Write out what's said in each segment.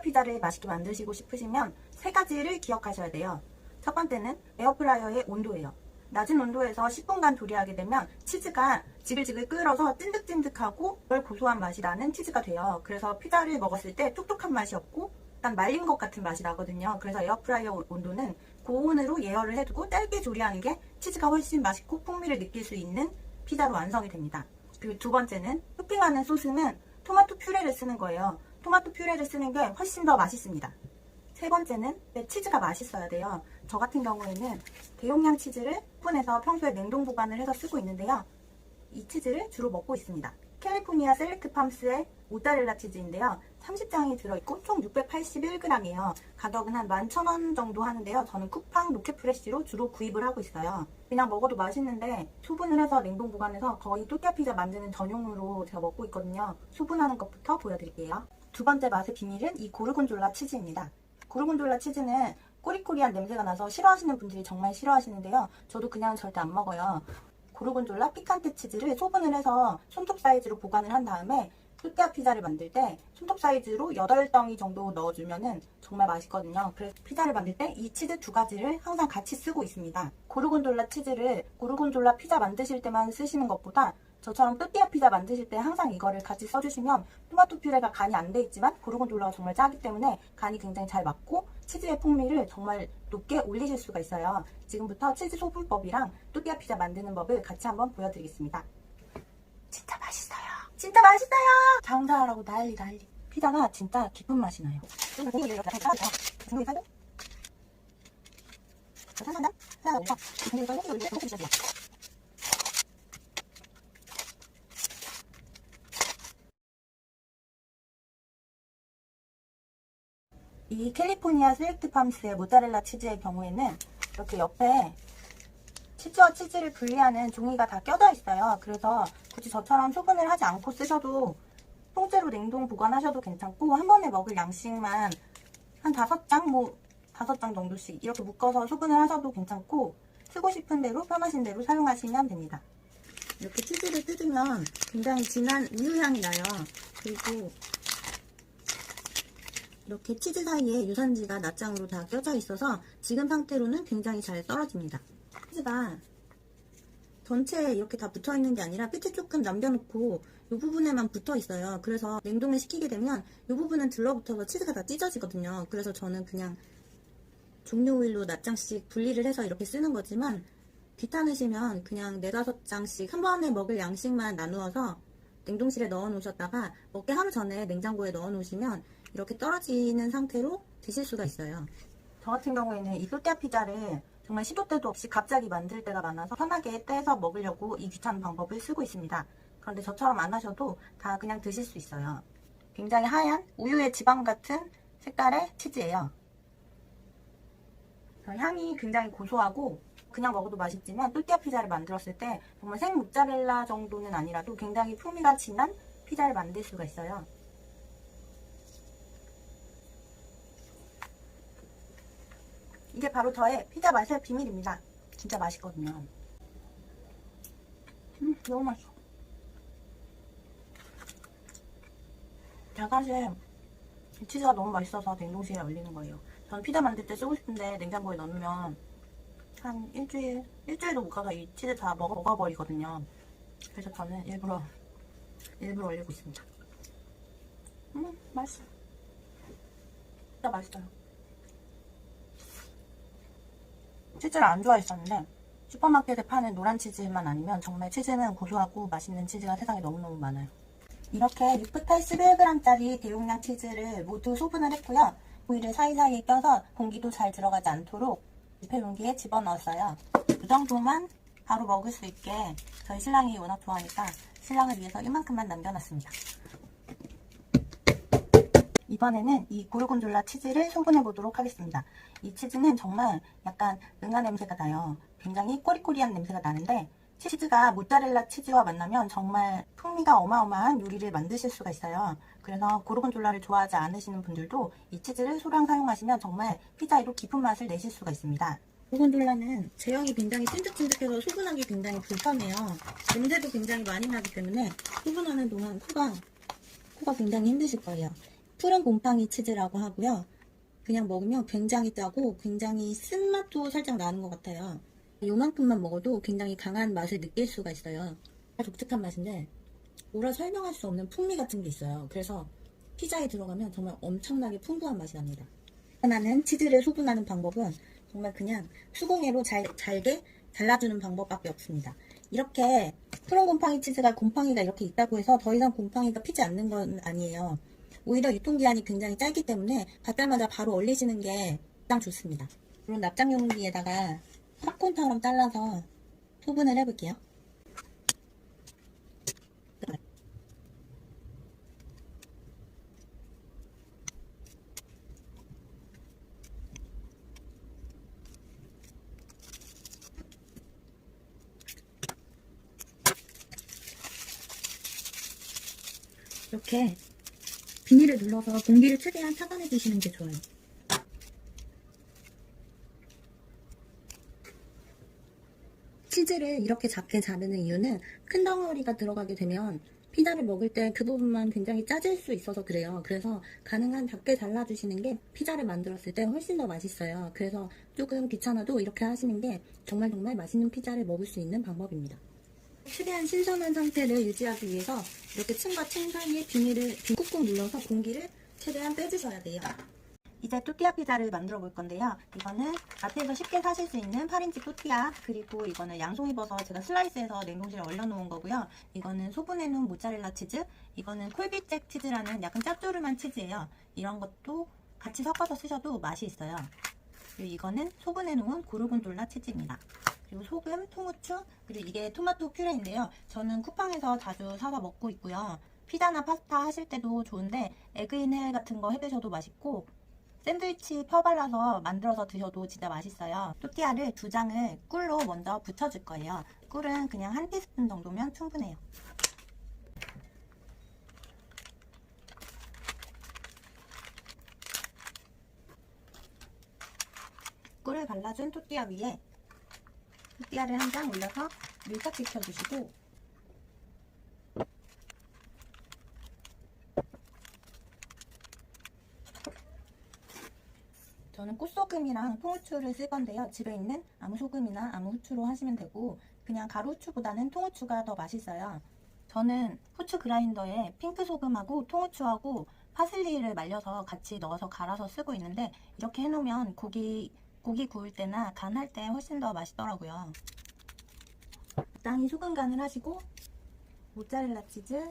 피자를 맛있게 만드시고 싶으시면 세 가지를 기억하셔야 돼요. 첫 번째는 에어프라이어의 온도예요. 낮은 온도에서 10분간 조리하게 되면 치즈가 지글지글 끓어서 찐득찐득하고 덜 고소한 맛이 나는 치즈가 돼요. 그래서 피자를 먹었을 때 뚝뚝한 맛이 없고 약간 말린 것 같은 맛이 나거든요. 그래서 에어프라이어 온도는 고온으로 예열을 해두고 짧게 조리하는 게 치즈가 훨씬 맛있고 풍미를 느낄 수 있는 피자로 완성이 됩니다. 그리고 두 번째는 토핑하는 소스는 토마토 퓨레를 쓰는 거예요. 토마토 퓨레를 쓰는 게 훨씬 더 맛있습니다. 세 번째는 네, 치즈가 맛있어야 돼요. 저 같은 경우에는 대용량 치즈를 오븐에서 평소에 냉동 보관을 해서 쓰고 있는데요. 이 치즈를 주로 먹고 있습니다. 캘리포니아 셀렉트 팜스의 모짜렐라 치즈인데요. 30장이 들어있고 총 681g이에요. 가격은 한 11,000원 정도 하는데요. 저는 쿠팡 로켓프레쉬로 주로 구입을 하고 있어요. 그냥 먹어도 맛있는데 소분을 해서 냉동 보관해서 거의 또띠아 피자 만드는 전용으로 제가 먹고 있거든요. 소분하는 것부터 보여드릴게요. 두 번째 맛의 비밀은 이 고르곤졸라 치즈입니다. 고르곤졸라 치즈는 꼬리꼬리한 냄새가 나서 싫어하시는 분들이 정말 싫어하시는데요. 저도 그냥 절대 안 먹어요. 고르곤졸라 피칸테 치즈를 소분을 해서 손톱 사이즈로 보관을 한 다음에 또띠아 피자를 만들 때 손톱 사이즈로 8덩이 정도 넣어주면 정말 맛있거든요. 그래서 피자를 만들 때 이 치즈 두 가지를 항상 같이 쓰고 있습니다. 고르곤졸라 치즈를 고르곤졸라 피자 만드실 때만 쓰시는 것보다 저처럼 또띠아 피자 만드실 때 항상 이거를 같이 써주시면 토마토 퓨레가 간이 안 돼 있지만 고르곤졸라가 정말 짜기 때문에 간이 굉장히 잘 맞고 치즈의 풍미를 정말 높게 올리실 수가 있어요. 지금부터 치즈 소분법이랑 또띠아 피자 만드는 법을 같이 한번 보여드리겠습니다. 진짜 맛있어요. 진짜 맛있어요. 장사하라고 난리 난리. 피자가 진짜 깊은 맛이 나요. 이 캘리포니아 셀렉트 팜스의 모짜렐라 치즈의 경우에는 이렇게 옆에 치즈와 치즈를 분리하는 종이가 다 껴져 있어요. 그래서 굳이 저처럼 소분을 하지 않고 쓰셔도 통째로 냉동 보관하셔도 괜찮고 한 번에 먹을 양식만 한 다섯 장, 뭐 다섯 장 정도씩 이렇게 묶어서 소분을 하셔도 괜찮고 쓰고 싶은 대로 편하신 대로 사용하시면 됩니다. 이렇게 치즈를 뜯으면 굉장히 진한 우유 향이 나요. 그리고 이렇게 치즈 사이에 유산지가 낱장으로 다 껴져 있어서 지금 상태로는 굉장히 잘 떨어집니다. 치즈가 전체에 이렇게 다 붙어 있는 게 아니라 끝에 조금 남겨놓고 이 부분에만 붙어 있어요. 그래서 냉동을 시키게 되면 이 부분은 들러붙어서 치즈가 다 찢어지거든요. 그래서 저는 그냥 종료 오일로 낱장씩 분리를 해서 이렇게 쓰는 거지만 귀찮으시면 그냥 네다섯 장씩 한 번에 먹을 양식만 나누어서 냉동실에 넣어 놓으셨다가 먹기 하루 전에 냉장고에 넣어 놓으시면 이렇게 떨어지는 상태로 드실 수가 있어요. 저 같은 경우에는 이 또띠아 피자를 정말 시도 때도 없이 갑자기 만들 때가 많아서 편하게 떼서 먹으려고 이 귀찮은 방법을 쓰고 있습니다. 그런데 저처럼 안 하셔도 다 그냥 드실 수 있어요. 굉장히 하얀 우유의 지방 같은 색깔의 치즈예요. 향이 굉장히 고소하고 그냥 먹어도 맛있지만 또띠아 피자를 만들었을 때 정말 생 모짜렐라 정도는 아니라도 굉장히 풍미가 진한 피자를 만들 수가 있어요. 이게 바로 저의 피자 맛의 비밀입니다. 진짜 맛있거든요. 음, 너무 맛있어. 이 치즈가 너무 맛있어서 냉동실에 얼리는 거예요. 저는 피자 만들 때 쓰고 싶은데 냉장고에 넣으면 한 일주일, 일주일도 못 가서 이 치즈 다 먹어, 먹어버리거든요. 그래서 저는 일부러, 일부러 올리고 있습니다. 음, 맛있어. 진짜 맛있어요. 치즈를 안 좋아했었는데 슈퍼마켓에 파는 노란 치즈만 아니면 정말 치즈는 고소하고 맛있는 치즈가 세상에 너무너무 많아요. 이렇게 681g짜리 대용량 치즈를 모두 소분을 했고요. 오일을 사이사이에 껴서 공기도 잘 들어가지 않도록 지폐 용기에 집어넣었어요. 이 정도만 바로 먹을 수 있게 저희 신랑이 워낙 좋아하니까 신랑을 위해서 이만큼만 남겨놨습니다. 이번에는 이 고르곤졸라 치즈를 소분해 보도록 하겠습니다. 이 치즈는 정말 약간 응아 냄새가 나요. 굉장히 꼬리꼬리한 냄새가 나는데 치즈가 모짜렐라 치즈와 만나면 정말 풍미가 어마어마한 요리를 만드실 수가 있어요. 그래서 고르곤졸라를 좋아하지 않으시는 분들도 이 치즈를 소량 사용하시면 정말 피자에도 깊은 맛을 내실 수가 있습니다. 고르곤졸라는 제형이 굉장히 찐득찐득해서 소분하기 굉장히 불편해요. 냄새도 굉장히 많이 나기 때문에 소분하는 동안 코가 코가 굉장히 힘드실 거예요. 푸른 곰팡이 치즈라고 하고요. 그냥 먹으면 굉장히 짜고 굉장히 쓴맛도 살짝 나는 것 같아요. 요만큼만 먹어도 굉장히 강한 맛을 느낄 수가 있어요. 독특한 맛인데 뭐라 설명할 수 없는 풍미 같은 게 있어요. 그래서 피자에 들어가면 정말 엄청나게 풍부한 맛이 납니다. 나는 치즈를 소분하는 방법은 정말 그냥 수공예로 잘, 잘게 잘라주는 방법밖에 없습니다. 이렇게 푸른 곰팡이 치즈가 곰팡이가 이렇게 있다고 해서 더 이상 곰팡이가 피지 않는 건 아니에요. 오히려 유통기한이 굉장히 짧기 때문에 받자마자 바로 얼리시는 게 가장 좋습니다. 물론 납작 용기에다가 팝콘처럼 잘라서 소분을 해볼게요. 이렇게 비닐을 눌러서 공기를 최대한 차단해 주시는 게 좋아요. 치즈를 이렇게 작게 자르는 이유는 큰 덩어리가 들어가게 되면 피자를 먹을 때 그 부분만 굉장히 짜질 수 있어서 그래요. 그래서 가능한 작게 잘라주시는 게 피자를 만들었을 때 훨씬 더 맛있어요. 그래서 조금 귀찮아도 이렇게 하시는 게 정말 정말 맛있는 피자를 먹을 수 있는 방법입니다. 최대한 신선한 상태를 유지하기 위해서 이렇게 층과 층 사이에 비닐을 비- 꾹꾹 눌러서 공기를 최대한 빼주셔야 돼요. 이제 또띠아 피자를 만들어 볼 건데요. 이거는 마트에서 쉽게 사실 수 있는 8인치 또띠아 그리고 이거는 양송이 버섯 제가 슬라이스해서 냉동실에 얼려놓은 거고요. 이거는 소분해 놓은 모짜렐라 치즈 이거는 콜비잭 치즈라는 약간 짭조름한 치즈예요. 이런 것도 같이 섞어서 쓰셔도 맛이 있어요. 그리고 이거는 소분해 놓은 고르곤졸라 치즈입니다. 그리고 소금, 통후추, 그리고 이게 토마토 퓨레인데요. 저는 쿠팡에서 자주 사서 먹고 있고요. 피자나 파스타 하실 때도 좋은데 에그인헬 같은 거 해드셔도 맛있고 샌드위치 펴 발라서 만들어서 드셔도 진짜 맛있어요. 또띠아를 두 장을 꿀로 먼저 붙여줄 거예요. 꿀은 그냥 한 티스푼 정도면 충분해요. 꿀을 발라준 또띠아 위에 또띠아를 한 장 올려서 밀착 시켜 주시고 저는 꽃소금이랑 통후추를 쓸 건데요. 집에 있는 아무 소금이나 아무 후추로 하시면 되고 그냥 가루 후추보다는 통후추가 더 맛있어요. 저는 후추 그라인더에 핑크 소금하고 통후추하고 파슬리를 말려서 같이 넣어서 갈아서 쓰고 있는데 이렇게 해놓으면 고기 고기 구울 때나 간할 때 훨씬 더 맛있더라고요. 적당히 소금 간을 하시고 모짜렐라 치즈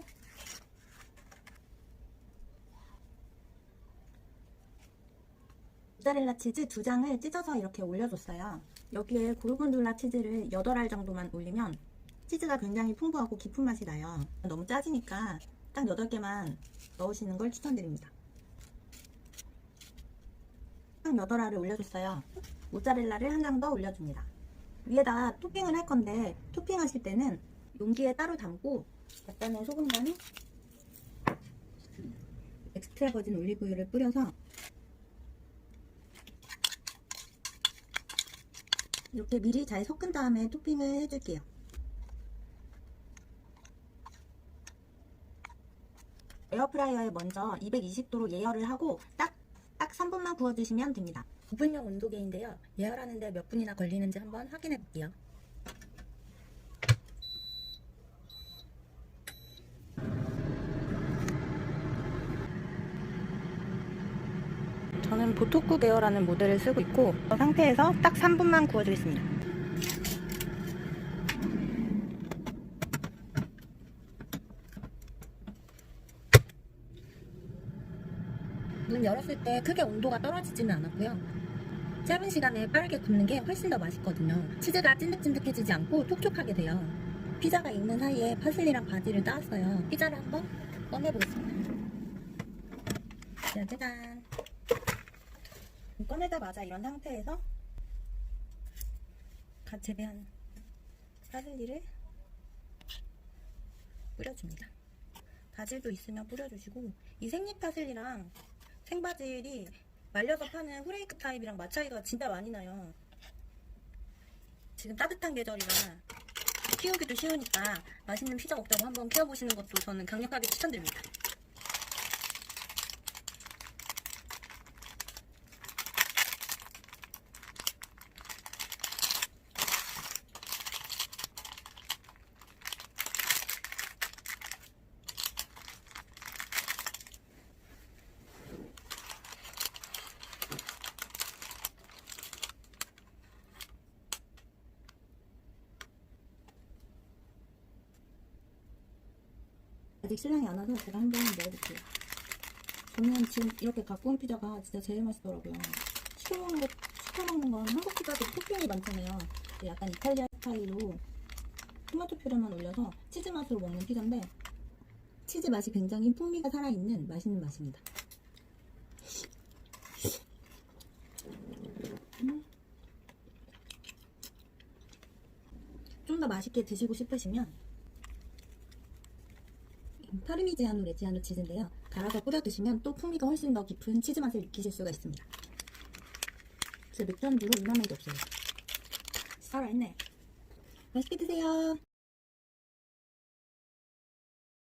모짜렐라 치즈 두 장을 찢어서 이렇게 올려줬어요. 여기에 고르곤졸라 치즈를 8알 정도만 올리면 치즈가 굉장히 풍부하고 깊은 맛이 나요. 너무 짜지니까 딱 8개만 넣으시는 걸 추천드립니다. 딱 8알을 올려줬어요. 모짜렐라를 한 장 더 올려줍니다. 위에다 토핑을 할 건데 토핑 하실 때는 용기에 따로 담고 약간의 소금간 엑스트라 버진 올리브유를 뿌려서 이렇게 미리 잘 섞은 다음에 토핑을 해줄게요. 에어프라이어에 먼저 220도로 예열을 하고 딱, 딱 3분만 구워주시면 됩니다. 오븐용 온도계인데요. 예열하는데 몇 분이나 걸리는지 한번 확인해 볼게요. 저는 보토쿠 계열하는 모델을 쓰고 있고 이 상태에서 딱 3분만 구워주겠습니다. 문 열었을 때 크게 온도가 떨어지지는 않았고요. 짧은 시간에 빠르게 굽는 게 훨씬 더 맛있거든요. 치즈가 찐득찐득해지지 않고 촉촉하게 돼요. 피자가 익는 사이에 파슬리랑 바지를 따왔어요. 피자를 한번 꺼내보겠습니다. 자, 짜잔. 꺼내자마자 이런 상태에서 갓 재배한 파슬리를 뿌려줍니다. 바질도 있으면 뿌려주시고 이 생잎 파슬리랑 생바질이 말려서 파는 후레이크 타입이랑 맛 차이가 진짜 많이 나요. 지금 따뜻한 계절이라 키우기도 쉬우니까 맛있는 피자 먹자고 한번 키워보시는 것도 저는 강력하게 추천드립니다. 아직 신랑이 안 와서 제가 한번 먹어볼게요. 저는 지금 이렇게 온 피자가 진짜 제일 맛있더라고요. 시켜 먹는 거, 시켜 먹는 건 한국 피자도 토핑이 많잖아요. 약간 이탈리아 스타일로 토마토 퓨레만 올려서 치즈 맛으로 먹는 피자인데 치즈 맛이 굉장히 풍미가 살아있는 맛있는 맛입니다. 좀더 맛있게 드시고 싶으시면 파르미지아노 레지아노 치즈인데요. 갈아서 뿌려 드시면 또 풍미가 훨씬 더 깊은 치즈 맛을 느끼실 수가 있습니다. 제 맥주 안주로 이만한 게 없어요. 살아있네. 맛있게 드세요.